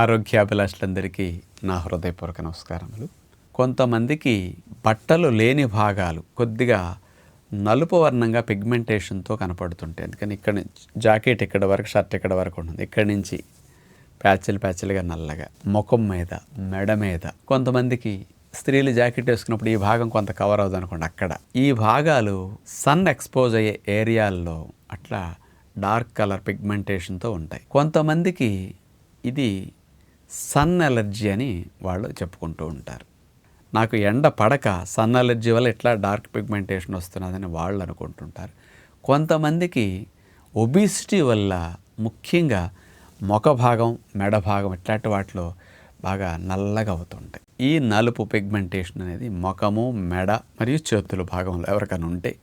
ఆరోగ్యాభిలాషులందరికీ నా హృదయపూర్వక నమస్కారములు. కొంతమందికి బట్టలు లేని భాగాలు కొద్దిగా నలుపు వర్ణంగా పిగ్మెంటేషన్తో కనపడుతుంటాయి. అందుకని ఇక్కడ నుంచి జాకెట్ ఇక్కడ వరకు షర్ట్ ఇక్కడ వరకు ఉంటుంది? ఇక్కడి నుంచి ప్యాచులు ప్యాచులుగా నల్లగా ముఖం మీద మెడ మీద. కొంతమందికి స్త్రీలు జాకెట్ వేసుకున్నప్పుడు ఈ భాగం కొంత కవర్ అవుతుంది అనుకోండి అక్కడ. ఈ భాగాలు సన్ ఎక్స్పోజ్ అయ్యే ఏరియాల్లో అట్లా డార్క్ కలర్ పిగ్మెంటేషన్తో ఉంటాయి. కొంతమందికి ఇది సన్ ఎలర్జీ అని వాళ్ళు చెప్పుకుంటూ ఉంటారు. నాకు ఎండ పడక సన్ ఎలర్జీ వల్ల ఇట్లా డార్క్ పిగ్మెంటేషన్ వస్తున్నదని వాళ్ళు అనుకుంటుంటారు. కొంతమందికి ఒబిసిటీ వల్ల ముఖ్యంగా ముఖ భాగం మెడ భాగం ఇట్లాంటి వాటిలో బాగా నల్లగా అవుతుంటాయి. ఈ నలుపు పిగ్మెంటేషన్ అనేది ముఖము మెడ మరియు చేతుల భాగంలో ఎవరికైనా ఉంటే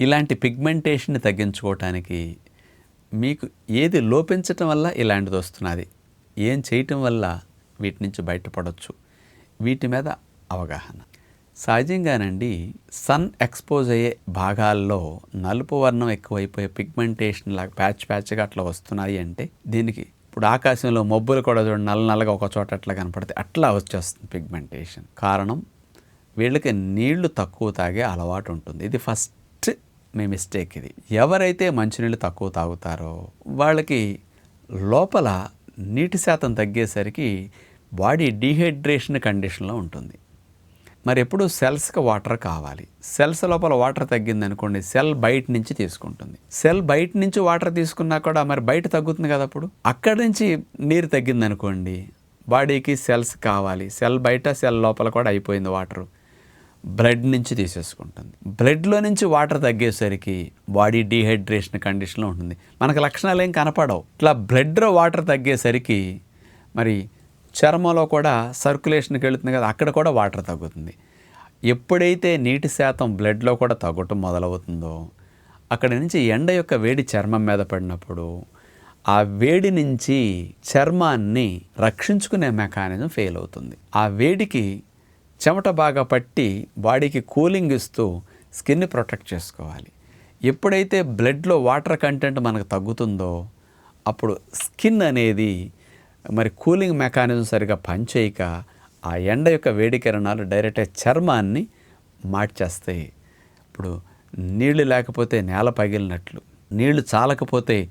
ఇలాంటి పిగ్మెంటేషన్ని తగ్గించుకోవటానికి మీకు ఏది లోపించటం వల్ల ఇలాంటిది వస్తున్నది? ఏం చేయటం వల్ల వీటి నుంచి బయటపడవచ్చు వీటి మీద అవగాహన. సహజంగానండి సన్ ఎక్స్పోజ్ అయ్యే భాగాల్లో నలుపు వర్ణం ఎక్కువైపోయే పిగ్మెంటేషన్ లాగా ప్యాచ్ ప్యాచ్గా అట్లా వస్తున్నాయి అంటే దీనికి ఇప్పుడు ఆకాశంలో మబ్బులు కూడా చూడండి నల్ల నల్లగా ఒక చోట అట్లా కనపడితే అట్లా వచ్చేస్తుంది పిగ్మెంటేషన్. కారణం వీళ్ళకి నీళ్ళు తక్కువ తాగే అలవాటు ఉంటుంది. ఇది ఫస్ట్ మీ మిస్టేక్ ఇది. ఎవరైతే మంచినీళ్ళు తక్కువ తాగుతారో వాళ్ళకి లోపల నీటి శాతం తగ్గేసరికి బాడీ డీహైడ్రేషన్ కండిషన్లో ఉంటుంది. మరి ఎప్పుడు సెల్స్కి వాటర్ కావాలి. సెల్స్ లోపల వాటర్ తగ్గింది అనుకోండి సెల్ బయట నుంచి తీసుకుంటుంది. సెల్ బయట నుంచి వాటర్ తీసుకున్నా కూడా మరి బయట తగ్గుతుంది కదా అప్పుడు? అక్కడి నుంచి నీరు తగ్గింది అనుకోండి బాడీకి సెల్స్ కావాలి. సెల్ బయట సెల్ లోపల కూడా అయిపోయింది వాటర్. బ్లడ్ నుంచి తీసేసుకుంటుంది. బ్లడ్లో నుంచి వాటర్ తగ్గేసరికి బాడీ డీహైడ్రేషన్ కండిషన్లో ఉంటుంది. మనకు లక్షణాలు ఏం కనపడవు. ఇట్లా బ్లడ్లో వాటర్ తగ్గేసరికి మరి చర్మంలో కూడా సర్క్యులేషన్కి వెళుతుంది కదా అక్కడ కూడా వాటర్ తగ్గుతుంది. ఎప్పుడైతే నీటి శాతం బ్లడ్లో కూడా తగ్గటం మొదలవుతుందో అక్కడి నుంచి ఎండ యొక్క వేడి చర్మం మీద పడినప్పుడు ఆ వేడి నుంచి చర్మాన్ని రక్షించుకునే మెకానిజం ఫెయిల్ అవుతుంది. ఆ వేడికి చెమట బాగా పట్టి బాడీకి కూలింగ్ ఇస్తూ స్కిన్ని ప్రొటెక్ట్ చేసుకోవాలి. ఎప్పుడైతే బ్లడ్లో వాటర్ కంటెంట్ మనకు తగ్గుతుందో అప్పుడు స్కిన్ అనేది మరి కూలింగ్ మెకానిజం సరిగా పనిచేయక ఆ ఎండ యొక్క వేడి కిరణాలు డైరెక్ట్గా చర్మాన్ని మార్చేస్తాయి. ఇప్పుడు నీళ్ళు లేకపోతే నేల పగిలినట్లు నీళ్ళు చాలకపోతే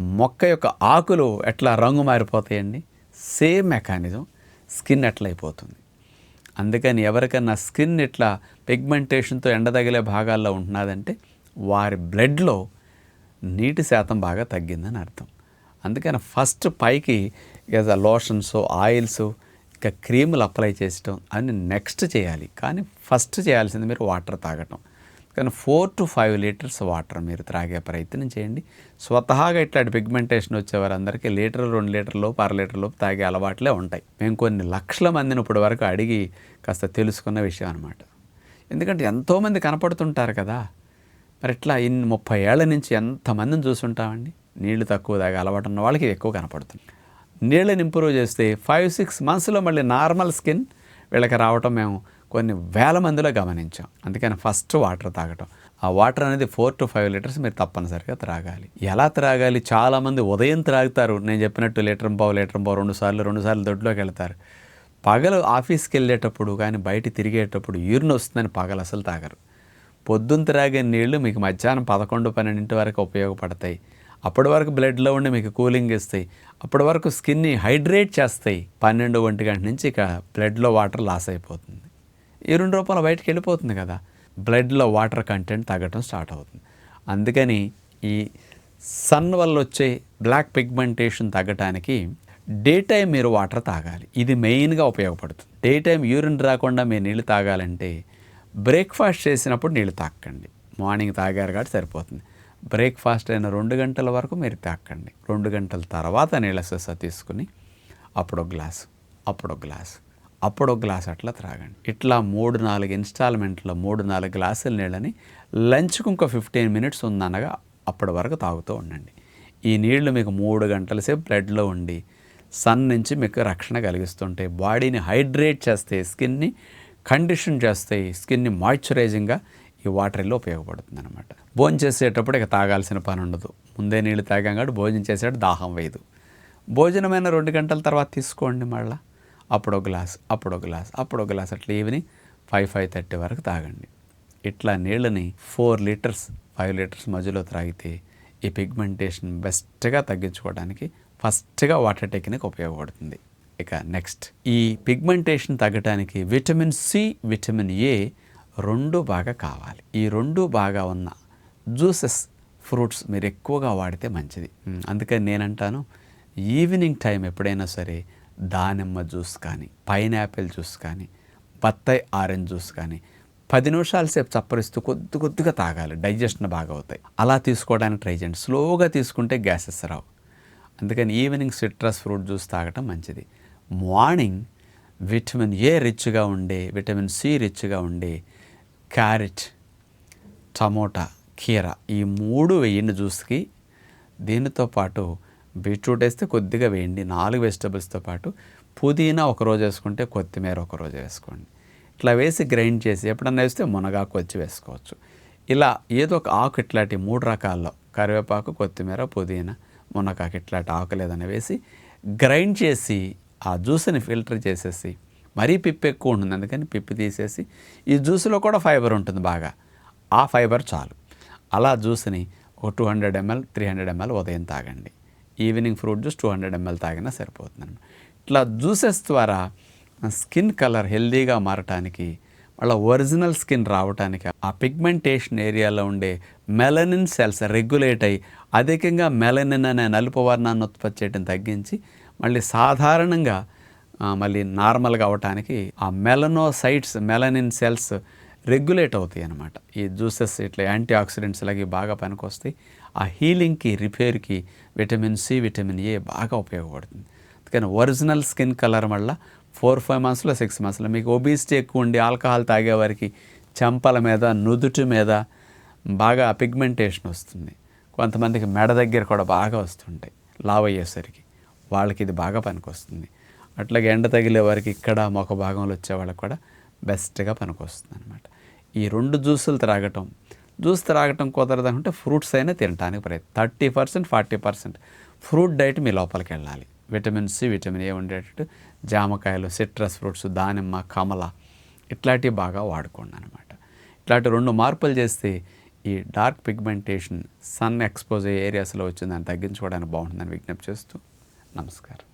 మొక్క యొక్క ఆకులు ఎట్లా రంగు మారిపోతాయండి? సేమ్ మెకానిజం స్కిన్ ఎట్లయిపోతుంది. అందుకని ఎవరికైనా స్కిన్ ఇట్లా పిగ్మెంటేషన్తో ఎండ తగిలే భాగాల్లో ఉంటున్నదంటే వారి బ్లడ్లో నీటి శాతం బాగా తగ్గిందని అర్థం. అందుకని ఫస్ట్ పైకి ఇక లోషన్స్ ఆయిల్స్ ఇంకా క్రీములు అప్లై చేసడం అని నెక్స్ట్ చేయాలి. కానీ ఫస్ట్ చేయాల్సింది మీరు వాటర్ తాగటం. కానీ four to five litres water మీరు త్రాగే ప్రయత్నం చేయండి. స్వతహాగా ఇట్లాంటి పిగ్మెంటేషన్ వచ్చే వారందరికీ లీటర్ రెండు లీటర్లు అర లీటర్లు తాగే అలవాట్లే ఉంటాయి. మేము కొన్ని లక్షల మందిని ఇప్పటి వరకు అడిగి కాస్త తెలుసుకున్న విషయం అనమాట ఎందుకంటే ఎంతోమంది కనపడుతుంటారు కదా. మరి ఇట్లా ఇన్ని ముప్పై ఏళ్ళ నుంచి ఎంతమందిని చూసుంటామండి? నీళ్ళు తక్కువ తాగే అలవాటు ఉన్న వాళ్ళకి ఎక్కువ కనపడుతుంది నీళ్ళని ఇంప్రూవ్ చేస్తే ఫైవ్ సిక్స్ మంత్స్లో మళ్ళీ నార్మల్ స్కిన్ వీళ్ళకి రావటం మేము కొన్ని వేల మందిలో గమనించాం. అందుకని ఫస్ట్ వాటర్ తాగటం. ఆ వాటర్ అనేది ఫోర్ టు ఫైవ్ లీటర్స్ మీరు తప్పనిసరిగా త్రాగాలి. ఎలా త్రాగాలి? చాలామంది ఉదయం త్రాగుతారు. నేను చెప్పినట్టు లీటర్ పావు లీటర్ పావు రెండు సార్లు రెండు సార్లు దొడ్లోకి వెళ్తారు. పగలు ఆఫీస్కి వెళ్ళేటప్పుడు కానీ బయట తిరిగేటప్పుడు యూరిన్ వస్తుందని పగలు అసలు తాగరు. పొద్దున్న త్రాగే నీళ్ళు మీకు మధ్యాహ్నం పదకొండు పన్నెండింటి వరకు ఉపయోగపడతాయి. అప్పటి వరకు బ్లడ్లో ఉండి మీకు కూలింగ్ ఇస్తాయి. అప్పటి వరకు స్కిన్ని హైడ్రేట్ చేస్తాయి. పన్నెండు ఒంటి గంట నుంచి ఇక బ్లడ్లో వాటర్ లాస్ అయిపోతుంది. ఈ రెండు రూపాయలు బయటకు వెళ్ళిపోతుంది కదా. బ్లడ్లో వాటర్ కంటెంట్ తగ్గటం స్టార్ట్ అవుతుంది. అందుకని ఈ సన్ వల్ల వచ్చే బ్లాక్ పిగ్మెంటేషన్ తగ్గటానికి డే టైం మీరు వాటర్ తాగాలి. ఇది మెయిన్గా ఉపయోగపడుతుంది. డే టైం యూరిన్ రాకుండా మీరు నీళ్ళు తాగాలంటే బ్రేక్ఫాస్ట్ చేసినప్పుడు నీళ్ళు తాకండి. మార్నింగ్ తాగారు కాబట్టి సరిపోతుంది. బ్రేక్ఫాస్ట్ అయిన రెండు గంటల వరకు మీరు తాకండి. రెండు గంటల తర్వాత నీళ్ళ సొస తీసుకుని అప్పుడు గ్లాసు అప్పుడు గ్లాసు అప్పుడు గ్లాస్ అట్లా త్రాగండి. ఇట్లా మూడు నాలుగు ఇన్స్టాల్మెంట్లో మూడు నాలుగు గ్లాసుల నీళ్ళని లంచ్కి ఇంకో ఫిఫ్టీన్ మినిట్స్ ఉందనగా అప్పటి వరకు తాగుతూ ఉండండి. ఈ నీళ్ళు మీకు మూడు గంటల సేపు బ్లడ్లో ఉండి సన్ నుంచి మీకు రక్షణ కలిగిస్తుంటాయి. బాడీని హైడ్రేట్ చేస్తాయి స్కిన్ని కండిషన్ చేస్తాయి స్కిన్ని మాయిశ్చరైజింగ్గా ఈ వాటర్లో ఉపయోగపడుతుంది అనమాట భోజనం చేసేటప్పుడు ఇక తాగాల్సిన పని ఉండదు. ముందే నీళ్ళు తాగాం కాబట్టి భోజనం చేసేటప్పుడు దాహం వేయదు. భోజనమైన రెండు గంటల తర్వాత తీసుకోండి మళ్ళీ. అప్పుడు ఒక గ్లాస్ అప్పుడు గ్లాస్ అప్పుడు ఒక గ్లాస్ అట్లా ఈవినింగ్ ఫైవ్ ఫైవ్ థర్టీ వరకు తాగండి. ఇట్లా నీళ్ళని ఫోర్ లీటర్స్ ఫైవ్ లీటర్స్ మధ్యలో త్రాగితే ఈ పిగ్మెంటేషన్ బెస్ట్గా తగ్గించుకోవడానికి ఫస్ట్గా వాటర్ టెక్నిక్ ఉపయోగపడుతుంది. ఇక నెక్స్ట్ ఈ పిగ్మెంటేషన్ తగ్గడానికి విటమిన్ సి విటమిన్ ఏ రెండు బాగా కావాలి. ఈ రెండు బాగా ఉన్న జ్యూసెస్ ఫ్రూట్స్ మీరు ఎక్కువగా వాడితే మంచిది. అందుకని నేనంటాను ఈవినింగ్ టైం ఎప్పుడైనా సరే దానిమ్మ జ్యూస్ కానీ పైనాపిల్ జ్యూస్ కానీ బత్తాయి ఆరెంజ్ జ్యూస్ కానీ పది నిమిషాల సేపు చప్పరిస్తూ కొద్ది కొద్దిగా తాగాలి. డైజెషన్ బాగా అవుతాయి. అలా తీసుకోవడానికి ట్రై చేయండి. స్లోగా తీసుకుంటే గ్యాసెస్ రావు. అందుకని ఈవినింగ్ సిట్రస్ ఫ్రూట్ జ్యూస్ తాగటం మంచిది. మార్నింగ్ విటమిన్ ఏ రిచ్గా ఉండే విటమిన్ సి రిచ్గా ఉండే క్యారెట్ టమోటా కీర ఈ మూడు వెయ్యిన జ్యూస్కి దీనితో పాటు బీట్రూట్ వేస్తే కొద్దిగా వేయండి. నాలుగు వెజిటబుల్స్తో పాటు పుదీనా ఒక రోజు వేసుకుంటే కొత్తిమీర ఒక రోజు వేసుకోండి. ఇట్లా వేసి గ్రైండ్ చేసి ఎప్పుడన్నా వేస్తే మునగాకు వచ్చి వేసుకోవచ్చు. ఇలా ఏదో ఒక ఆకు ఇట్లాంటి మూడు రకాల్లో కరివేపాకు కొత్తిమీర పుదీనా మునగాకు ఇట్లాంటి ఆకులు ఏదైనా వేసి గ్రైండ్ చేసి ఆ జ్యూస్ని ఫిల్టర్ చేసేసి మరీ పిప్పి ఎక్కువ ఉంటుంది. అందుకని పిప్పి తీసేసి ఈ జ్యూస్లో కూడా ఫైబర్ ఉంటుంది బాగా. ఆ ఫైబర్ చాలు. అలా జ్యూస్ని ఒక two hundred ML three hundred ML ఉదయం తాగండి. Evening fruit juice two hundred ML తాగినా సరిపోతుంది ఇట్లా జ్యూసెస్ ద్వారా స్కిన్ కలర్ హెల్దీగా మారటానికి వాళ్ళ ఒరిజినల్ స్కిన్ రావటానికి ఆ పిగ్మెంటేషన్ ఏరియాలో ఉండే మెలనిన్ సెల్స్ రెగ్యులేట్ అయ్యి అధికంగా మెలనిన్ అనే నలుపు వర్ణాన్ని ఉత్పత్తి చేయడం తగ్గించి మళ్ళీ సాధారణంగా మళ్ళీ నార్మల్గా అవటానికి ఆ మెలనోసైట్స్ మెలనిన్ సెల్స్ రెగ్యులేట్ అవుతాయి అన్నమాట. ఈ జ్యూసెస్ ఇట్లా యాంటీ ఆక్సిడెంట్స్ ఇలాగే బాగా పనికొస్తాయి. ఆ హీలింగ్కి రిపేర్కి విటమిన్ సి విటమిన్ ఏ బాగా ఉపయోగపడుతుంది. అందుకని ఒరిజినల్ స్కిన్ కలర్ వల్ల ఫోర్ ఫైవ్ మంత్స్లో సిక్స్ మంత్స్లో మీకు ఒబిసిటీ ఎక్కువ ఉండి ఆల్కహాల్ తాగే వారికి చెంపల మీద నుదుటి మీద బాగా పిగ్మెంటేషన్ వస్తుంది. కొంతమందికి మెడ దగ్గర కూడా బాగా వస్తుంటాయి లావ్ అయ్యేసరికి. వాళ్ళకి ఇది బాగా పనికొస్తుంది. అట్లాగే ఎండ తగిలే వారికి ఇక్కడ మొక భాగంలో వచ్చే వాళ్ళకి కూడా బెస్ట్గా పనికొస్తుంది అనమాట ఈ రెండు జ్యూసులు త్రాగటం జ్యూస్ త్రాగటం కుదరదంటే ఫ్రూట్స్ అయినా తినడానికి ప్రయత్నం. Thirty percent forty percent fruit diet మీ లోపలికి వెళ్ళాలి. విటమిన్ సి విటమిన్ ఏ ఉండేటట్టు జామకాయలు సిట్రస్ ఫ్రూట్స్ దానిమ్మ కమల ఇట్లాంటివి బాగా వాడుకోండి అనమాట ఇట్లాంటి రెండు మార్పులు చేస్తే ఈ డార్క్ పిగ్మెంటేషన్ సన్ ఎక్స్పోజ్ అయ్యే ఏరియాస్లో వచ్చిందని తగ్గించుకోవడానికి బాగుంటుందని విజ్ఞప్తి చేస్తూ నమస్కారం.